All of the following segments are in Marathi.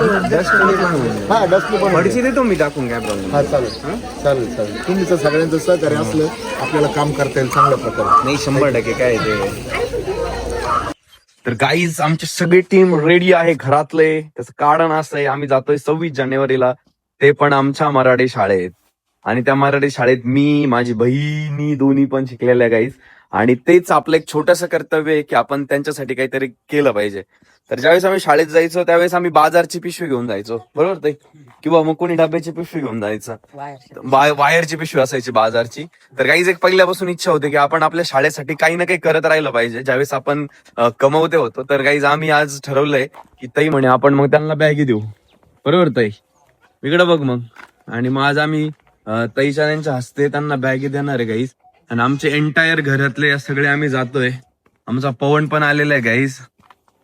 हा डस्टबिन पण देतो मी टाकून काय प्रॉब्लेम हा चालेल. चालेल चालेल. तुम्ही जर सगळ्यांचं सहकार्य असलं आपल्याला काम करता येईल चांगल्या प्रकारे. नाही शंभर टक्के काय ते. तर गाईज आमची सगळी टीम रेडी आहे घरातले. त्याचं कारण असं आहे आम्ही जातोय सव्वीस जानेवारीला. ते पण आमच्या मराठी शाळेत. आणि त्या मराठी शाळेत मी माझी बहिणी दोन्ही पण शिकलेल्या गाईज आणि तेच आपलं एक छोटस कर्तव्य आहे की आपण त्यांच्यासाठी काहीतरी केलं पाहिजे. तर ज्यावेळेस आम्ही शाळेत जायचो त्यावेळेस आम्ही बाजारची पिशवी घेऊन जायचो. बरोबर ते किंवा मग कोणी डब्याची पिशवी घेऊन जायचं. वाय- वायरची पिशवी असायची बाजारची. तर काहीच एक पहिल्यापासून इच्छा होती की आपण आपल्या शाळेसाठी काही ना काही करत राहिलं पाहिजे. ज्यावेळेस आपण कमवते होतो तर काहीच आम्ही आज ठरवलंय की ताई म्हणे आपण मग त्यांना बॅगी देऊ. बरोबर ताई? इकडं बघ मग. आणि मग आज आम्ही ताईच्या त्यांच्या हस्ते त्यांना बॅगी देणार आहे गाईज आणि आमचे एंटायर घरातले सगळे आम्ही जातोय. आमचा पवन पण आलेला आहे गाईज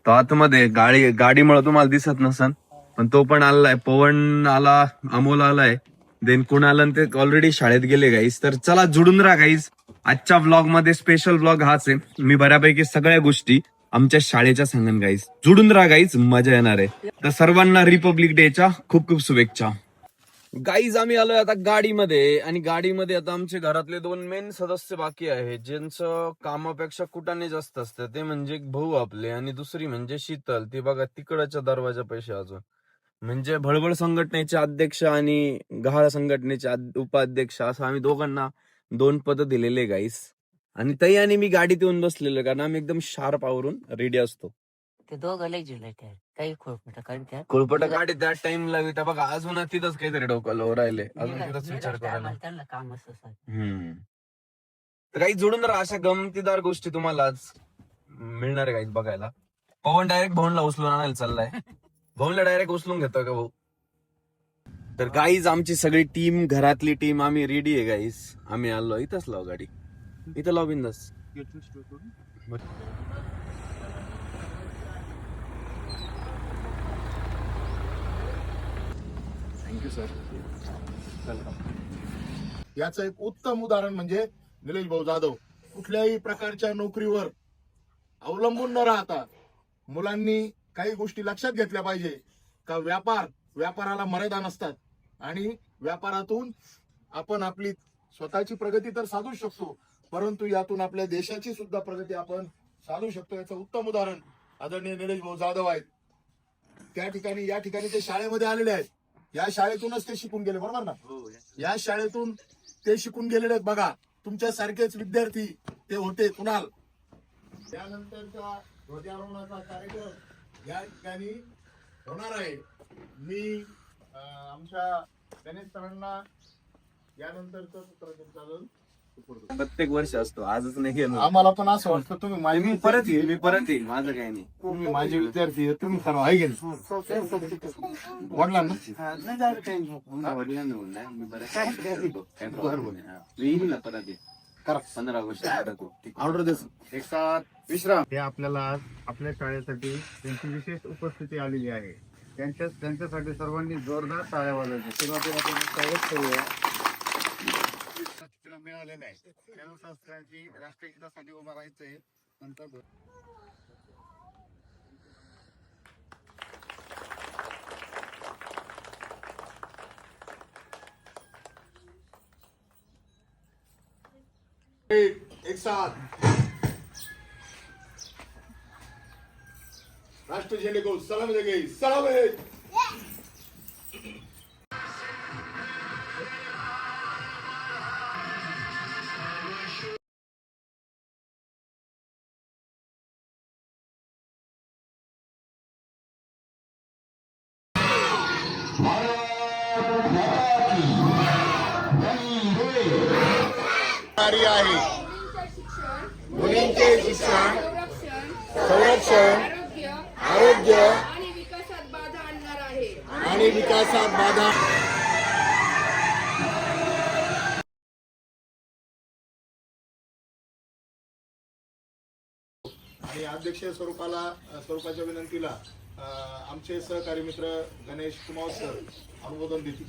तो आतमध्ये गाडी गाडीमुळे तुम्हाला दिसत नसन पण तो पण आलाय पवन आला अमोल आलाय. देन कुण आलं ते ऑलरेडी शाळेत गेले गाईज तर चला जुडून राहा गाईज आजच्या व्लॉगमध्ये स्पेशल व्लॉग हाच आहे. मी बऱ्यापैकी सगळ्या गोष्टी आमच्या शाळेच्या सांगन गाईज जुडून राहा गाईज मजा येणार आहे. तर सर्वांना रिपब्लिक डेच्या खूप खूप शुभेच्छा. गाईज आम्ही आलोय आता गाडीमध्ये आणि गाडीमध्ये आता आमचे घरातले दोन मेन सदस्य बाकी आहेत ज्यांचं कामापेक्षा कुठाने जास्त असतं. ते म्हणजे एक भाऊ आपले आणि दुसरी म्हणजे शीतल. ती बघा तिकडच्या दरवाजा पैसे अजून. म्हणजे भळबळ संघटनेचे अध्यक्ष आणि गहाळ संघटनेचे उपाध्यक्ष असं आम्ही दोघांना दोन पद दिलेले गाईस आणि तई आणि मी गाडीत येऊन बसलेलो कारण आम्ही एकदम शार्प आवरून रेडी असतो. ते दोघं लय जुलै त्या काही खोळपट काढत्यात कोळपट गाडी त्या टाइमला त्या बघा अजून तिथंच काहीतरी डोकं राहिले. अजून तिथंच विचार करायला. त्यांना काम असतं. हम्म. तर काही जोडून राहा अशा गमतीदार गोष्टी तुम्हाला आज मिळणार आहे काही बघायला. पवन डायरेक्ट भाऊनला उचलून आणायला चाललाय. भाऊनला डायरेक्ट उचलून घेतो का भाऊ? तर गाईज आमची सगळी टीम घरातली टीम आम्ही रेडी आहे गाईज आम्ही आलो. इथंच लाव गाडी. इथं लाव बिंदास थँक्यू सर याचं एक उत्तम उदाहरण म्हणजे निलेश भाऊ जाधव. कुठल्याही प्रकारच्या नोकरीवर अवलंबून न राहता मुलांनी काही गोष्टी लक्षात घेतल्या पाहिजे. का व्यापार व्यापाराला मर्यादा नसतात. आणि व्यापारातून आपण आपली स्वतःची प्रगती तर साधू शकतो. परंतु यातून आपल्या देशाची सुद्धा प्रगती आपण साधू शकतो. याचं उत्तम उदाहरण आदरणीय निलेश भाऊ जाधव आहेत. त्या ठिकाणी या ठिकाणी ते शाळेमध्ये आलेले आहेत. या शाळेतूनच ते शिकून गेले बरोबर ना? या शाळेतून. ते शिकून गेलेले आहेत बघा. तुमच्या सारखेच विद्यार्थी ते होते कुणाल? त्यानंतरचा ध्वजारोहणाचा कार्यक्रम या ठिकाणी होणार आहे. मी आमच्या गणेश सरांना यानंतरचं सूत्रसंचालन चालून प्रत्येक वर्ष असतो आजच नाही गेलो आम्हाला पण असं वाटतं तुम्ही माझे मी परत येईल मी परत येईल माझं काही नाही. तुम्ही माझे विद्यार्थी आहे, तुम्ही सर्व आहे गेले वडिलांना? करा? पंधरा वर्ष ऑर्डर एक साथ विश्राम. हे आपल्याला आज आपल्या शाळेसाठी त्यांची विशेष उपस्थिती आलेली आहे. त्यांच्या त्यांच्यासाठी सर्वांनी जोरदार टाळ्या वाजवायच्या. सुरुवातीला आपण स्वागत करूया. सूचना मिळालेल्या आहे. त्यानुसार सगळ्यांची राष्ट्रीय हितासाठी उभा राहायचंय. नंतर एक साथ राष्ट्र झंडे को सलाम दे गई सलाम! है आहे. मुलींचे शिक्षण संरक्षण आरोग्य आणि विकासात बाधा. आणि अध्यक्ष स्वरूपाला स्वरूपाच्या विनंतीला आमचे सहकारी मित्र गणेश कुमार सर अनुमोदन देतील.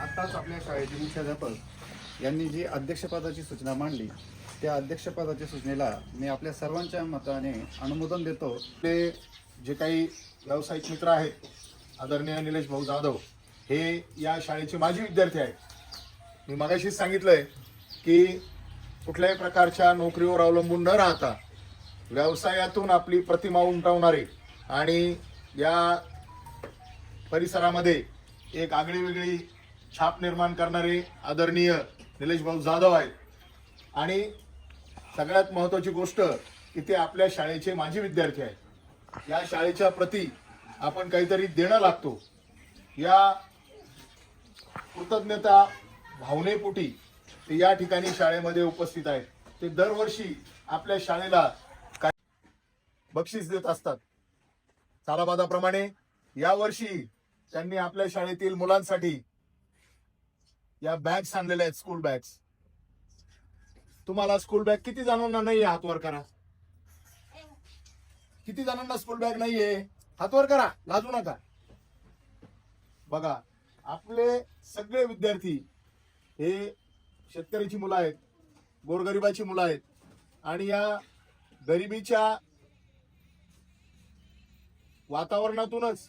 आत्ताच आपल्या शाळेचे मुख्याध्यापक यांनी जी अध्यक्षपदाची सूचना मांडली त्या अध्यक्षपदाच्या सूचनेला मी आपल्या सर्वांच्या मताने अनुमोदन देतो. ते जे काही व्यावसायिक मित्र आहेत आदरणीय निलेश भाऊ जाधव हे या शाळेचे माजी विद्यार्थी आहेत. मी मगाशीच आहे की कुठल्याही प्रकारच्या नोकरीवर अवलंबून न राहता व्यवसायातून आपली प्रतिमा उमटवणारे आणि या परिसरामध्ये एक आगळी वेगळी छाप निर्माण करणारे आदरणीय निलेश भाऊ जाधव आहेत. आणि सगळ्यात महत्त्वाची गोष्ट की ते आपल्या शाळेचे माजी विद्यार्थी आहेत. या शाळेच्या प्रती आपण काहीतरी देणं लागतो. या कृतज्ञता भावनेपोटी ते या ठिकाणी शाळेमध्ये उपस्थित आहेत. ते दरवर्षी आपल्या शाळेला बक्षीस देत असतात. सालाबादाप्रमाणे यावर्षी त्यांनी आपल्या शाळेतील मुलांसाठी या बॅग्स आणलेल्या आहेत स्कूल बॅग्स तुम्हाला स्कूल बॅग किती जणांना नाहीये हातवर करा? किती जणांना स्कूल बॅग नाहीये? हातवर करा लाजू नका. बघा आपले सगळे विद्यार्थी हे शेतकऱ्याची मुलं आहेत गोरगरिबाची मुलं आहेत आणि या गरिबीच्या वातावरणातूनच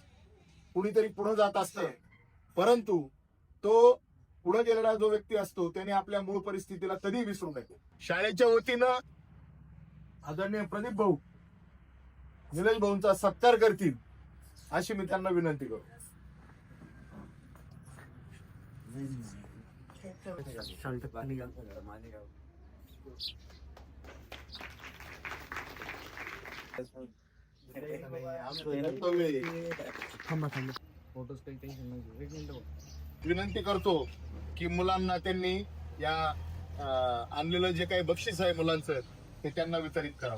कुणीतरी पुढे जात असतं. परंतु तो पुढे गेलेला जो व्यक्ती असतो त्याने आपल्या मूळ परिस्थितीला कधी विसरू नये. शाळेच्या वतीनं आदरणीय प्रदीप भाऊ निलेश भाऊंचा सत्कार करतील अशी मी त्यांना विनंती करतो. विनंती करतो की मुलांना त्यांनी या आणलेलं जे काही बक्षीस आहे मुलांचं ते त्यांना वितरित करावं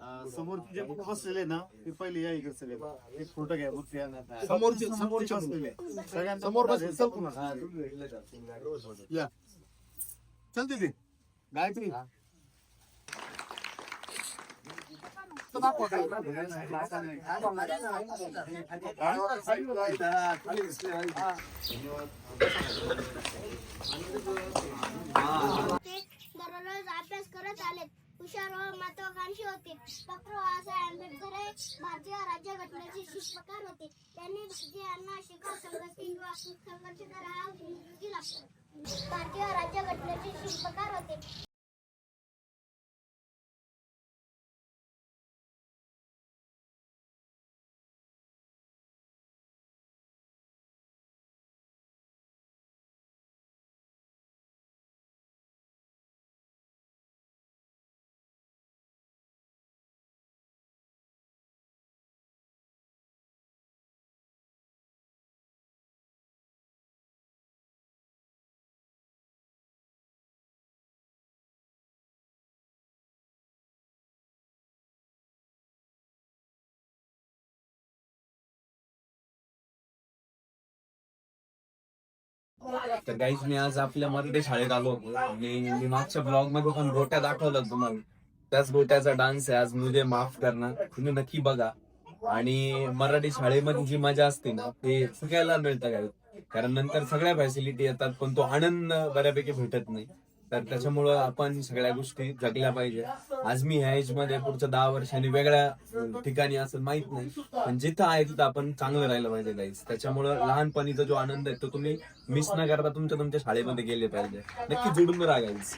अं, समोरचे जे बसलेले ना ते पहिले या इकडे चले एक फोटो घ्या. समोरचे समोरचे बसलेले सगळ्यांचा समोर फोटो बस घ्या. चल पुन्हा. या चल तिथे गायत्री ते दररोज अभ्यास करत आलेत हुशार व महत्वाकांक्षी होते. डॉक्टर बाबासाहेब आंबेडकर हे भारतीय राज्यघटनेचे शिल्पकार होते. त्यांनी भारतीयांना शिकार संघर्ष किंवा संघर्ष हा भारतीय राज्यघटनेचे शिल्पकार होते. तर गाईज मी आज आपल्या मराठी शाळेत आलो. होतो आणि मी मागच्या ब्लॉगमध्ये पण गोट्या दाखवलं तुम्हाला. त्याच गोट्याचा डान्स आहे. आज मुझे माफ करणार. तुम्ही नक्की बघा. आणि मराठी शाळेमध्ये जी मजा असते ना ते शिकायला मिळतं काय कारण नंतर सगळ्या फॅसिलिटी येतात पण तो आनंद बऱ्यापैकी भेटत नाही. तर त्याच्यामुळं आपण सगळ्या गोष्टी जगल्या पाहिजे. आज मी ह्या एजमध्ये पुढच्या दहा वर्षांनी वेगळ्या ठिकाणी असं माहीत नाही. पण जिथं आहे तिथं आपण चांगलं राहिलं पाहिजे गाईज त्याच्यामुळं लहानपणीचा जो आनंद आहे तो तुम्ही मिस न करता तुमच्या तुमच्या शाळेमध्ये गेले पाहिजे. नक्की जुडून राहा गाईज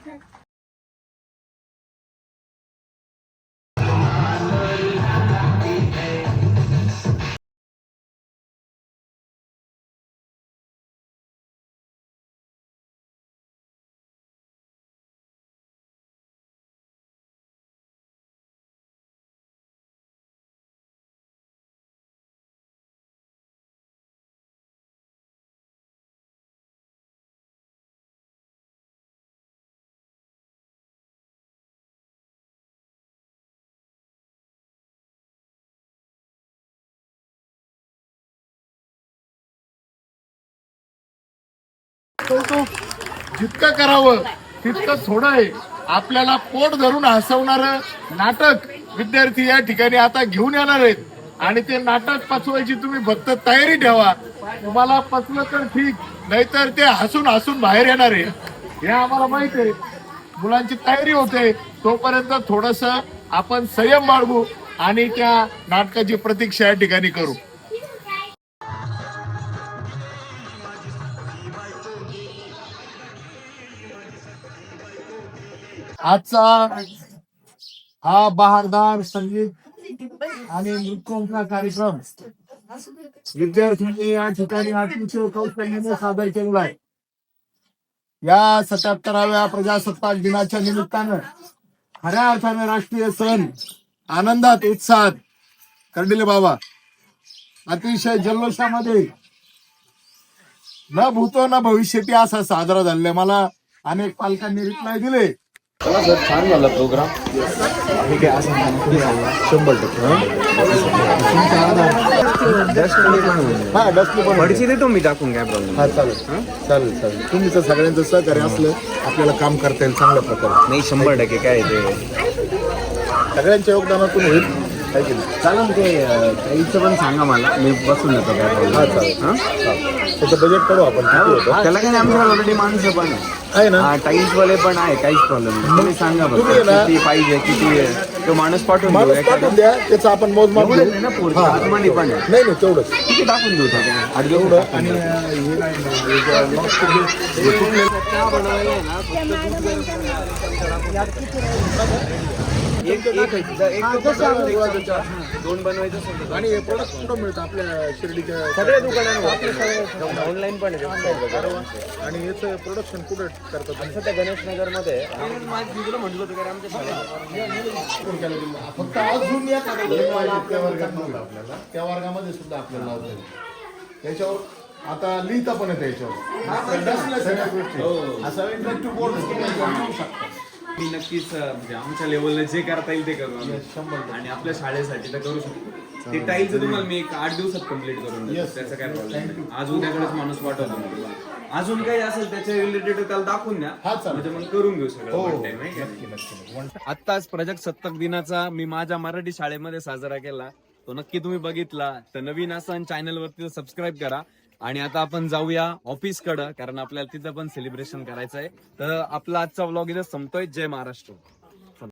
तो जितकं करावं तितकं थोडं आहे आपल्याला पोट धरून हसवणार नाटक विद्यार्थी या ठिकाणी आता घेऊन येणार आहेत. आणि ते नाटक पचवायची तुम्ही फक्त तयारी ठेवा. तुम्हाला पचलं तर ठीक नाहीतर ते हसून हसून बाहेर येणार आहे. हे आम्हाला माहीत आहे. मुलांची तयारी होते. तोपर्यंत थोडस आपण संयम बाळगू आणि त्या नाटकाची प्रतीक्षा या ठिकाणी करू. आजचा हा बहारदार संगीत आणि नृत्यांचा कार्यक्रम. विद्यार्थ्यांनी या ठिकाणी अतिशय कौशल्याने सादर केलेला आहे या सत्याहत्तराव्या प्रजासत्ताक दिनाच्या निमित्तानं खऱ्या अर्थाने राष्ट्रीय सण आनंदात उत्साहात कर्डिले बाबा. अतिशय जल्लोषामध्ये. न भूतो न भविष्यती असा साजरा झालेला मला अनेक पालकांनी रिप्लाय दिले. छान झाला प्रोग्राम शंभर हा? डस्टली पण टक्के देतो मी टाकून काय प्रॉब्लेम हा चालेल. चालेल चालेल. तुम्ही जर सगळ्यांचं सहकार्य असलं आपल्याला काम करता येईल चांगल्या प्रकारे. नाही शंभर टक्के काय ते? सगळ्यांच्या योगदानातून होईल. आहे की नाही? चालेल ते त्याचं पण सांगा मला मी बसून येतो काय हा चालेल हा? त्याचं बजेट काढू आपण किती होतं त्याला काय नाही, आमच्याकडे ऑलरेडी माणसं पण आहे. आहे ना टाईल्स वाले पण आहे काहीच प्रॉब्लेम नाही तुम्ही सांगा बघ तुम्ही ना- किती पाहिजे किती आहे. तो माणूस पाठवून देऊ माणूस एखादा. पाठवून द्या त्याचं आपण मोजमाप एवढं घेऊ ना पोरचं, हा. आतमध्ये पण आहे. नाही नाही तेवढंच किती टाकून देऊ तो काय? आठ दिवस टाकून देऊ. हे हे हे- हे एक एक आहे एक तो बनवायचा, एक. दोन बनवायचं असेल तर. आणि हे प्रोडक्ट कुठं मिळतं आपल्या शिर्डीच्या सगळ्या दुकानांवर. ऑनलाईन पण आहे website. आणि याचं प्रोडक्शन कुठं करतात तुम्ही? सध्या गणेश नगरमध्ये माझं म्हटलं होतं का आमच्या शाळेत? फक्त त्या वर्गात नव्हता आपल्याला. त्या वर्गामध्ये सुद्धा आपल्याला लावता येईल. त्याच्यावर आता लिहिता पण येतं याच्यावर. डसल्या सगळ्या गोष्टी असा इंटरेक्टिव्ह बोर्ड लिहू शकता. मी नक्कीच म्हणजे आमच्या लेवलला जे करता येईल ते करू आम्ही. आणि आपल्या शाळेसाठी तर करू शकतो. ते टाईलचं तुम्हाला मी एक आठ दिवसात कंप्लीट करून देतो. त्याचा काय प्रॉब्लेम नाही. आज उद्याकडेच माणूस पाठवतो मी. अजून काही असेल त्याच्या रिलेटेड त्याला दाखवून द्या. हा, चालेल. म्हणजे मग करून घेऊ सगळं हो one time, आहे का नाही? आत्ताच प्रजासत्ताक दिनाचा मी माझ्या मराठी शाळेमध्ये साजरा केला. तो नक्की तुम्ही बघितला. तर नवीन असाल चॅनल वरती सबस्क्राईब करा. आणि आता आपण जाऊया ऑफिस कडं कारण आपल्याला तिथं पण सेलिब्रेशन करायचं आहे तर आपला आजचा व्लॉग इथं संपतोय. जय महाराष्ट्र.